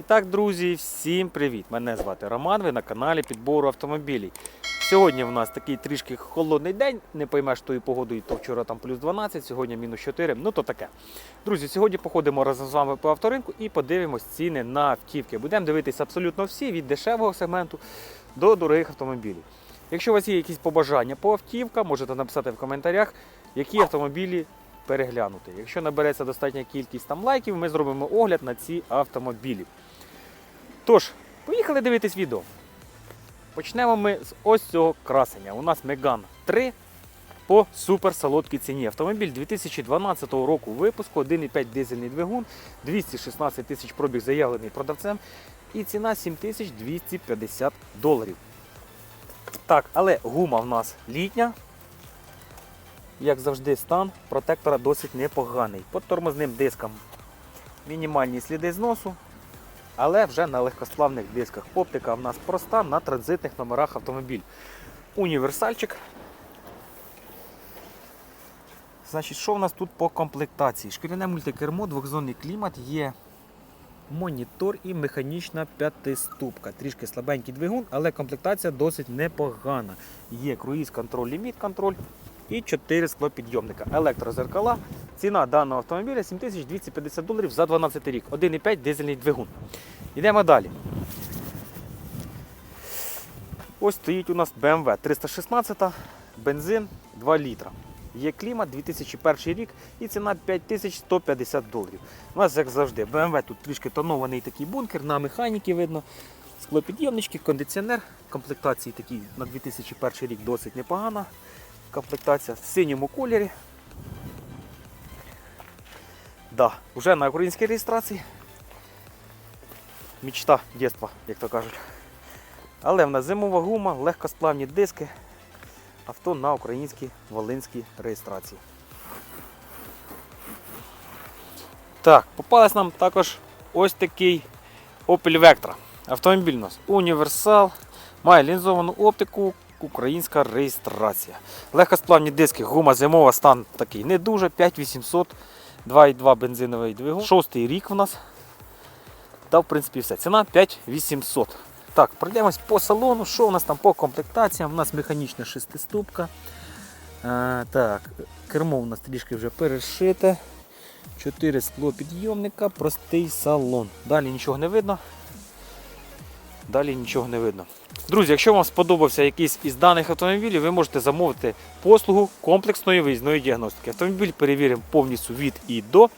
І так, друзі, всім привіт! Мене звати Роман, ви на каналі підбору автомобілів. Сьогодні в нас такий трішки холодний день, не поймеш тою погодою, то вчора там плюс 12, сьогодні мінус 4, ну то таке. Друзі, сьогодні походимо разом з вами по авторинку і подивимось ціни на автівки. Будемо дивитися абсолютно всі, від дешевого сегменту до дорогих автомобілів. Якщо у вас є якісь побажання по автівкам, можете написати в коментарях, які автомобілі переглянути. Якщо набереться достатня кількість там лайків, ми зробимо огляд на ці автомобілі. Тож, поїхали дивитись відео. Почнемо ми з ось цього красення. У нас Megane 3 по супер солодкій ціні. Автомобіль 2012 року випуску, 1,5 дизельний двигун, 216 тисяч пробіг заявлений продавцем і ціна 7250 доларів. Так, але гума в нас літня. Як завжди, стан протектора досить непоганий. По тормозним дискам мінімальні сліди зносу, але вже на легкосплавних дисках. Оптика в нас проста на транзитних номерах автомобіль. Універсальчик. Значить, що в нас тут по комплектації? Шкіряне мультикермо, двохзонний клімат, є монітор і механічна п'ятиступка. Трішки слабенький двигун, але комплектація досить непогана. Є круїз контроль, ліміт контроль і 4 склопідйомника. Електрозеркала. Ціна даного автомобіля 7250 доларів за 12 рік. 1,5 дизельний двигун. Йдемо далі. Ось стоїть у нас BMW 316, бензин 2 літра. Є клімат 2001 рік і ціна 5150 доларів. У нас, як завжди, BMW тут трішки тонований такий бункер, на механіки видно. Склопідйомнички, кондиціонер. Комплектації такі на 2001 рік досить непогана. Комплектація в синьому кольорі. Да, вже на українській реєстрації. Мічта дитинства, як то кажуть. Але в нас зимова гума, легкосплавні диски. Авто на українській волинській реєстрації. Так, попалась нам також ось такий Opel Vectra. Автомобіль у нас універсал, має лінзовану оптику, українська реєстрація. Легкосплавні диски, гума зимова, стан такий не дуже, 5800, 2,2 бензиновий двигун. Шостий рік в нас. Та в принципі все. Ціна 5800. Так, пройдемось по салону. Що у нас там по комплектаціям? У нас механічна шестиступка. А, так, кермо у нас трішки вже перешите. 4 склопідйомника, простий салон. Далі нічого не видно. Далі нічого не видно. Друзі, якщо вам сподобався якийсь із даних автомобілів, ви можете замовити послугу комплексної виїзної діагностики. Автомобіль перевіримо повністю від і до,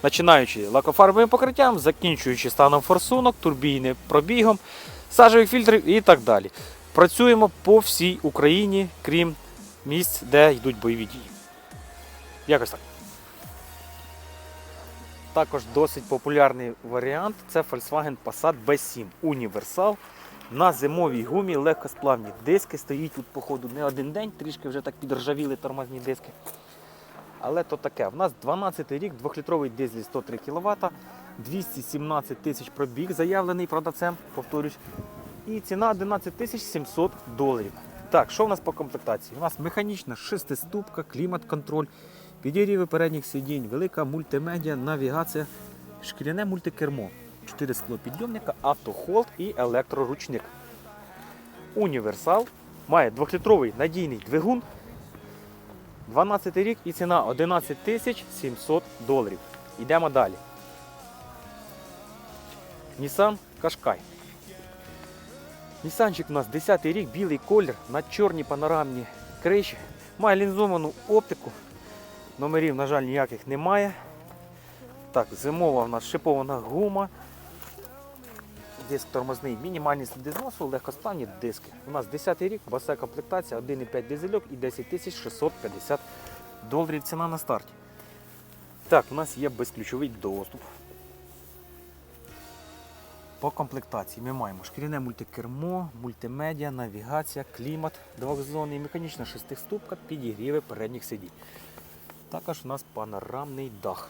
починаючи лакофарбовим покриттям, закінчуючи станом форсунок, турбійним пробігом, сажевих фільтрів і так далі. Працюємо по всій Україні, крім місць, де йдуть бойові дії. Якось так. Також досить популярний варіант це Volkswagen Passat B7 Універсал. На зимовій гумі легкосплавні диски. Стоїть тут, походу, не один день, трішки вже так підржавіли тормозні диски. Але то таке. У нас 12 рік, 2-літровий дизель 103 кВт, 217 тисяч пробіг заявлений продавцем, повторюсь. І ціна 11 тисяч 700 доларів. Так, що в нас по комплектації? У нас механічна шестиступка, клімат-контроль, підігріви передніх сидінь, велика мультимедіа, навігація, шкіряне мультикермо, 4 склопідйомника, автохолд і електроручник. Універсал має 2-літровий надійний двигун. 12 рік і ціна 11 тисяч 700 доларів. Йдемо далі. Nissan Qashqai. Нісанчик у нас 10 рік, білий колір на чорній панорамній криші. Має лінзовану оптику. Номерів, на жаль, ніяких немає. Так, зимова у нас шипована гума. Диск тормозний, мінімальні сліди зносу, легкосплавні диски. У нас 10 рік, боса комплектація, 1,5 дизельок і 10 650 доларів ціна на старті. Так, у нас є безключовий доступ. По комплектації ми маємо шкіряне мультикермо, мультимедіа, навігація, клімат двохзонний, механічна шестиступка, підігріви передніх сидінь. Також у нас панорамний дах.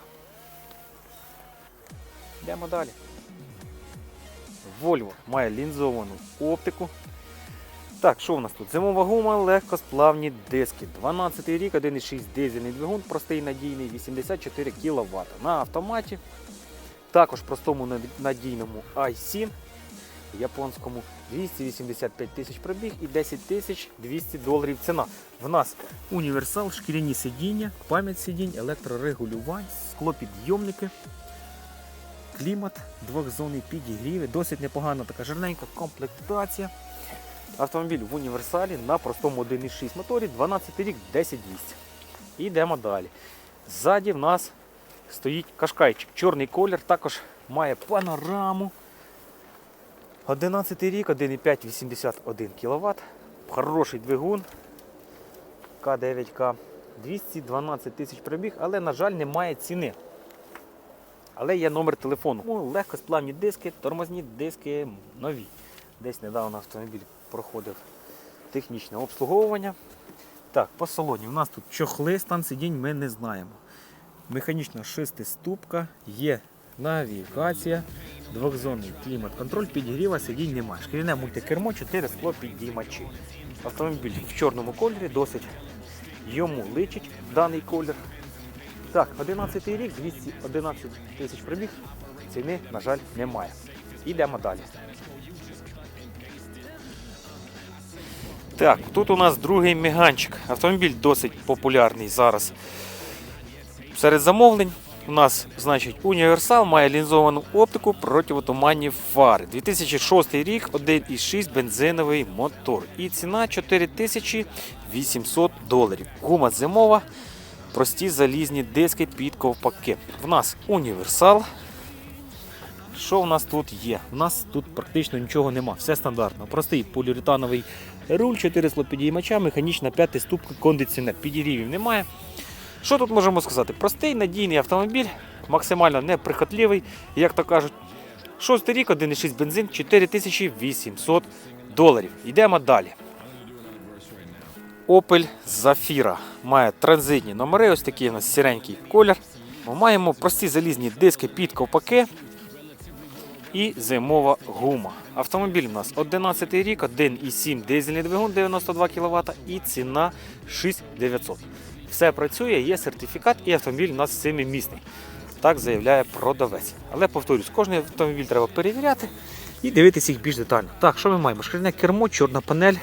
Йдемо далі. Volvo має лінзовану оптику. Так, що у нас тут? Зимова гума, легкосплавні диски. 12 рік, 1,6 дизельний двигун, простий надійний, 84 кВт. На автоматі Також простому надійному i7 японському 285 тисяч пробіг і 10 тисяч 200 доларів ціна. В нас універсал, шкіряні сидіння, пам'ять сидінь, електрорегулювань, склопідйомники, клімат, двохзонний підігріви, досить непогана така жирненька комплектація. Автомобіль в універсалі на простому 1.6 моторі, 12 рік, 10200. Йдемо далі. Ззаді в нас стоїть кашкайчик. Чорний колір, також має панораму. 11 рік, 1,5, 81 кВт. Хороший двигун. К9К. 212 тисяч пробіг, але, на жаль, немає ціни. Але є номер телефону. Ну, легкосплавні диски, тормозні диски нові. Десь недавно автомобіль проходив технічне обслуговування. Так, по салоні. У нас тут чохли, стан сидінь ми не знаємо. Механічна шестиступка, є навігація, двохзонний клімат-контроль, підігріва сидінь немає. Шкіряне мультикермо, 4 скло підіймачі. Автомобіль в чорному кольорі, досить йому личить даний колір. Так, 11 рік, 211 тисяч пробіг, ціни, на жаль, немає. Ідемо далі. Так, тут у нас другий меганчик. Автомобіль досить популярний зараз. Серед замовлень у нас, значить, універсал має лінзовану оптику противотуманні фари. 2006 рік, 1,6 бензиновий мотор. І ціна 4800 доларів. Гума зимова, прості залізні диски під ковпаки. В нас універсал. Що в нас тут є? У нас тут практично нічого нема, все стандартно. Простий поліуретановий руль, 4 слопідіймача, механічна п'ятиступка, кондиціонер. Підігрівів немає. Що тут можемо сказати? Простий надійний автомобіль, максимально неприхотливий, як то кажуть. Шостий рік, 1,6 бензин, 4800 доларів. Йдемо далі. Opel Zafira має транзитні номери, ось такий у нас сіренький колір. Ми маємо прості залізні диски під ковпаки і зимова гума. Автомобіль у нас 11 рік, 1,7 дизельний двигун 92 кВт і ціна 6900. Все працює, є сертифікат і автомобіль у нас семимісний. Так заявляє продавець. Але повторюсь, кожний автомобіль треба перевіряти і дивитися їх більш детально. Так, що ми маємо? Шкіряне кермо, чорна панель,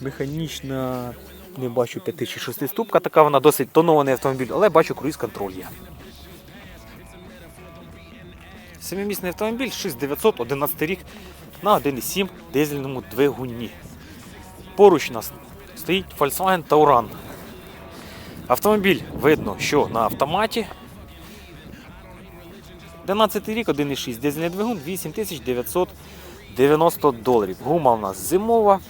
механічна, не бачу 5 чи 6 ступка, така вона досить тонований автомобіль, але бачу круїз контроль є. Семимісний автомобіль 6911 рік на 1,7 дизельному двигуні. Поруч у нас стоїть Volkswagen Tauran. Автомобіль видно, що на автоматі. 11 рік, 1,6 дизельний двигун, 8990 доларів. Гума у нас зимова.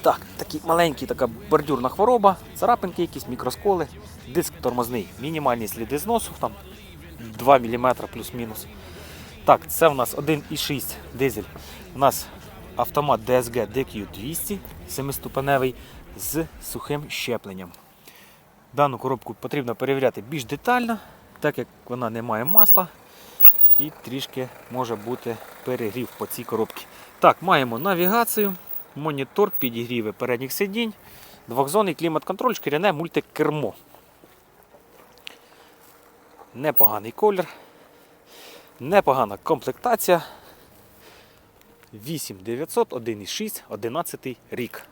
Так, такий маленький, така бордюрна хвороба, царапинки якісь, мікросколи, диск тормозний, мінімальні сліди зносу, там 2 мм плюс-мінус. Так, це в нас 1,6 дизель. У нас автомат DSG DQ200, 7-ступеневий з сухим щепленням. Дану коробку потрібно перевіряти більш детально, так як вона не має масла і трішки може бути перегрів по цій коробці. Так, маємо навігацію, монітор, підігріви передніх сидінь, двохзонний клімат-контроль, шкіряне мультикермо. Непоганий колір. Непогана комплектація. 8900, 1,6, 11 рік.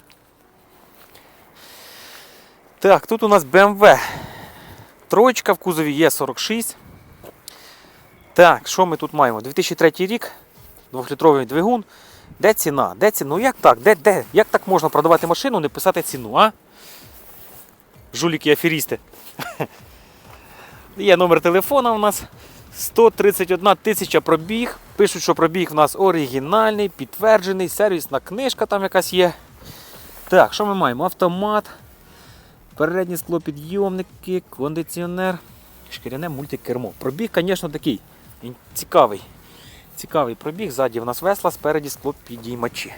Так, тут у нас BMW. Троєчка в кузові є 46. Так, що ми тут маємо? 2003 рік, 2-літровий двигун. Де ціна? Де ціна? Ну як так? Де, де? Як так можна продавати машину, не писати ціну, а? Жуліки аферісти. Є номер телефона у нас 131 тисяча пробіг. Пишуть, що пробіг у нас оригінальний, підтверджений, сервісна книжка там якась є. Так, що ми маємо? Автомат, передні склопідйомники, кондиціонер, шкіряне мультикермо. Пробіг, звісно, такий цікавий. Цікавий пробіг. Ззаді в нас весла, спереді склопідіймачі.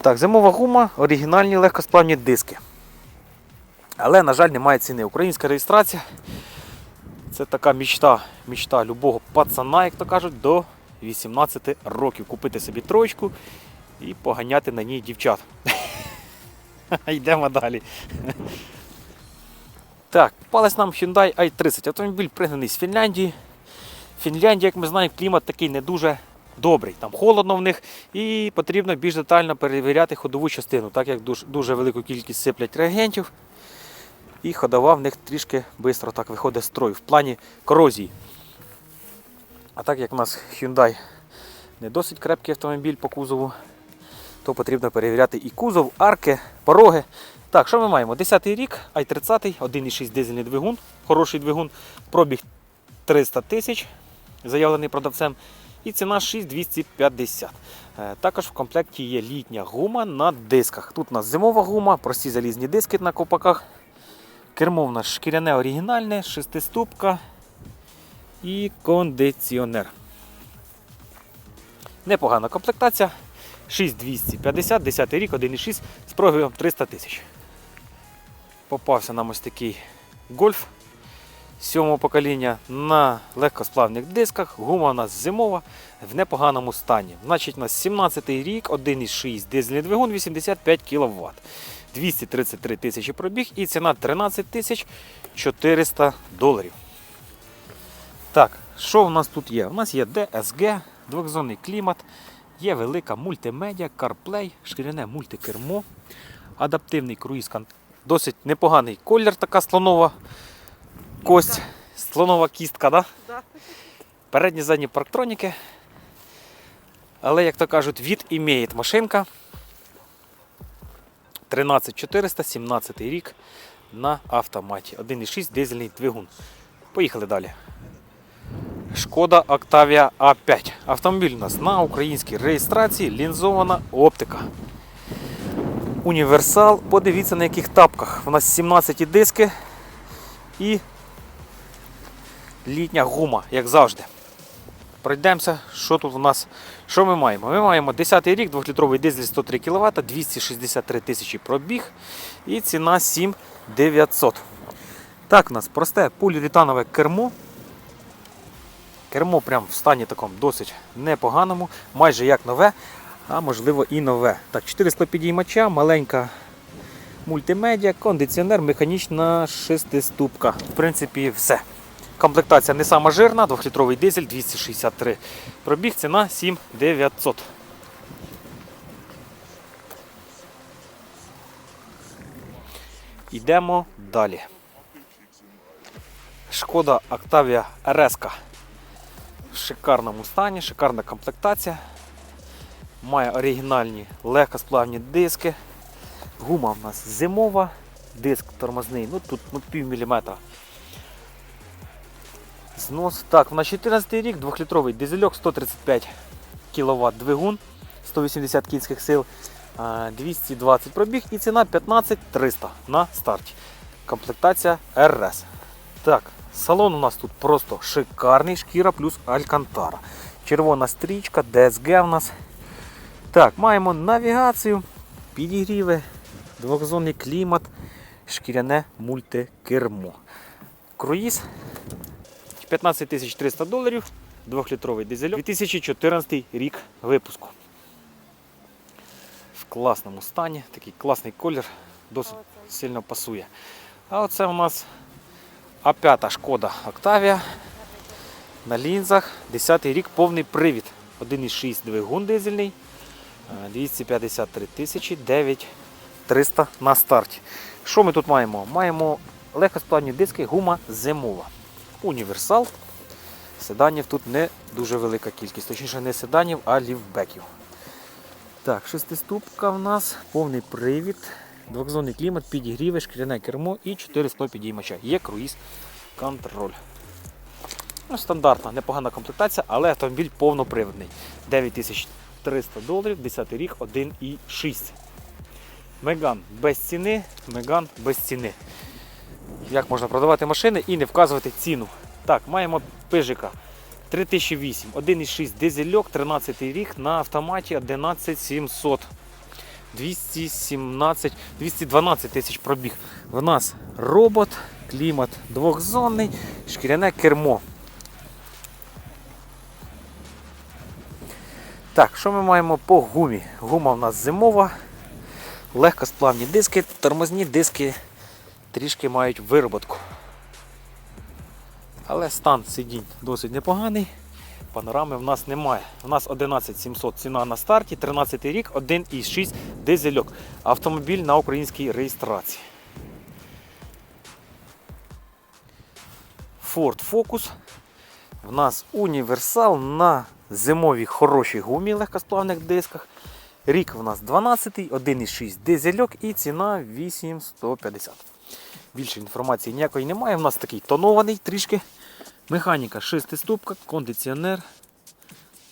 Так, зимова гума, оригінальні легкосплавні диски. Але, на жаль, немає ціни. Українська реєстрація. Це така мічта, мічта любого пацана, як то кажуть, до 18 років. Купити собі троєчку і поганяти на ній дівчат. Йдемо далі. Так, палець нам Hyundai i30. Автомобіль пригнаний з Фінляндії. Фінляндія, як ми знаємо, клімат такий не дуже добрий. Там холодно в них і потрібно більш детально перевіряти ходову частину, так як дуже, дуже велику кількість сиплять реагентів. І ходова в них трішки швидко так виходить з строю в плані корозії. А так як у нас Hyundai не досить крепкий автомобіль по кузову, то потрібно перевіряти і кузов, арки, пороги. Так, що ми маємо? 10-й рік, i30, 1,6 дизельний двигун, хороший двигун, пробіг 300 тисяч, заявлений продавцем, і ціна 6250. Е, Також в комплекті є літня гума на дисках. Тут у нас зимова гума, прості залізні диски на ковпаках. Кермо в нас шкіряне оригінальне, шестиступка і кондиціонер. Непогана комплектація. 6250, 10 рік, 1,6 з пробігом 300 тисяч. Попався нам ось такий гольф сьомого покоління на легкосплавних дисках. Гума у нас зимова в непоганому стані. Значить, у нас 17 й рік, 1,6 дизельний двигун, 85 кВт. 233 тисячі пробіг і ціна 13 тисяч 400 доларів. Так, що в нас тут є? У нас є DSG, двохзонний клімат, є велика мультимедіа, CarPlay, шкіряне мультикермо, адаптивний круїз, досить непоганий колір, така слонова кость, слонова кістка, да? Да. передні задні парктроніки. Але, як то кажуть, від імеє машинка. 13400, 17 рік на автоматі. 1,6 дизельний двигун. Поїхали далі. Шкода Octavia A5. Автомобіль у нас на українській реєстрації, лінзована оптика. Універсал. Подивіться на яких тапках. У нас 17 диски і літня гума, як завжди. Пройдемося, що тут у нас. Що ми маємо? Ми маємо 10-й рік, 2-літровий дизель 103 кВт, 263 тисячі пробіг і ціна 7900. Так, у нас просте поліуретанове кермо. Кермо прям в стані такому досить непоганому, майже як нове, а можливо і нове. Так, 400 підіймача, маленька мультимедіа, кондиціонер, механічна шестиступка. В принципі, все. Комплектація не сама жирна, 2-літровий дизель 263. Пробіг ціна 7900. Йдемо далі. Шкода Octavia RS. В шикарному стані, шикарна комплектація. Має оригінальні легкосплавні диски. Гума в нас зимова, диск тормозний, ну тут ну, пів міліметра. Знос. Так, на 14 рік 2-літровий дизельок 135 кВт двигун, 180 кінських сил, 220 пробіг і ціна 15300 на старті. Комплектація RS. Так, салон у нас тут просто шикарний, шкіра плюс алькантара. Червона стрічка, DSG у нас. Так, маємо навігацію, підігріви, двохзонний клімат, шкіряне мультикермо. Круїз 15 300 доларів, 2-літровий дизель, 2014 рік випуску. В класному стані, такий класний колір, досить сильно пасує. А оце у нас А5 шкода Octavia на лінзах, 10 рік повний привід. 1,6 двигун дизельний, е, 253 тисячі 9300 на старті. Що ми тут маємо? Маємо легкосплавні диски, гума зимова. Універсал. Седанів тут не дуже велика кількість. Точніше, не седанів, а лівбеків. Так, шестиступка в нас, повний привід, двохзонний клімат, підігріви, шкіряне кермо і 400 підіймача. Є круїз контроль. Ну, стандартна, непогана комплектація, але автомобіль повнопривідний. 9300 доларів, 10 рік, 1,6. Меган без ціни, Меган без ціни. Як можна продавати машини і не вказувати ціну. Так, маємо пижика 3008, 1,6 дизельок, 13 рік на автоматі 11700. 217, 212 тисяч пробіг. В нас робот, клімат двохзонний, шкіряне кермо. Так, що ми маємо по гумі? Гума в нас зимова, легкосплавні диски, тормозні диски трішки мають вироботку. Але стан сидінь досить непоганий. Панорами в нас немає. У нас 11700 ціна на старті, 13 рік, 1,6 дизельок. Автомобіль на українській реєстрації. Ford Focus. В нас універсал на зимовій хорошій гумі легкосплавних дисках. Рік в нас 12, 1,6 дизельок і ціна 8150. Більше інформації ніякої немає. У нас такий тонований трішки. Механіка шестиступка, кондиціонер,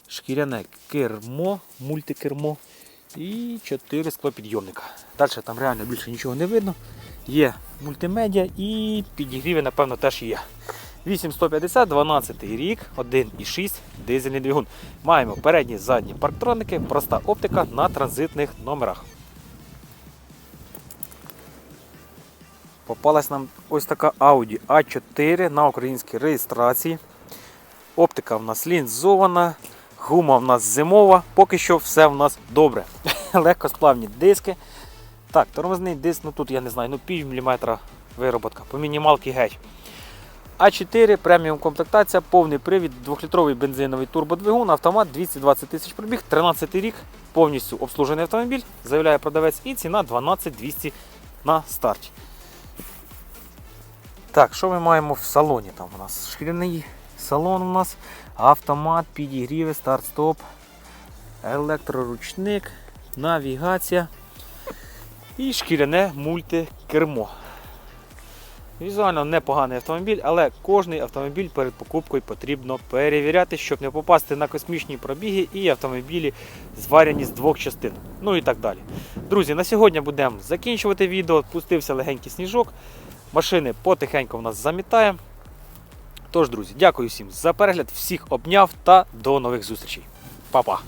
шкіряне кермо, мультикермо і 4 склопідйомника. Далі там реально більше нічого не видно. Є мультимедіа і підігріви, напевно, теж є. 8150, 12 рік, 1,6 дизельний двигун. Маємо передні задні парктроники, проста оптика на транзитних номерах. Попалась нам ось така Audi A4 на українській реєстрації. Оптика в нас лінзована, гума в нас зимова, поки що все в нас добре. Легкосплавні диски. Так, тормозний диск, ну тут я не знаю, ну пів міліметра вироботка, по мінімалки геть. А4 преміум комплектація, повний привід, 2-літровий бензиновий турбодвигун, автомат 220 тисяч пробіг, 13 рік, повністю обслужений автомобіль, заявляє продавець, і ціна 12200 на старті. Так, що ми маємо в салоні? Там у нас шкіряний салон у нас, автомат, підігріви, старт-стоп, електроручник, навігація і шкіряне мультикермо. Візуально непоганий автомобіль, але кожний автомобіль перед покупкою потрібно перевіряти, щоб не попасти на космічні пробіги і автомобілі зварені з двох частин. Ну і так далі. Друзі, на сьогодні будемо закінчувати відео. Пустився легенький сніжок. Машини потихеньку в нас замітає. Тож, друзі, дякую всім за перегляд, всіх обняв та до нових зустрічей. Па-па!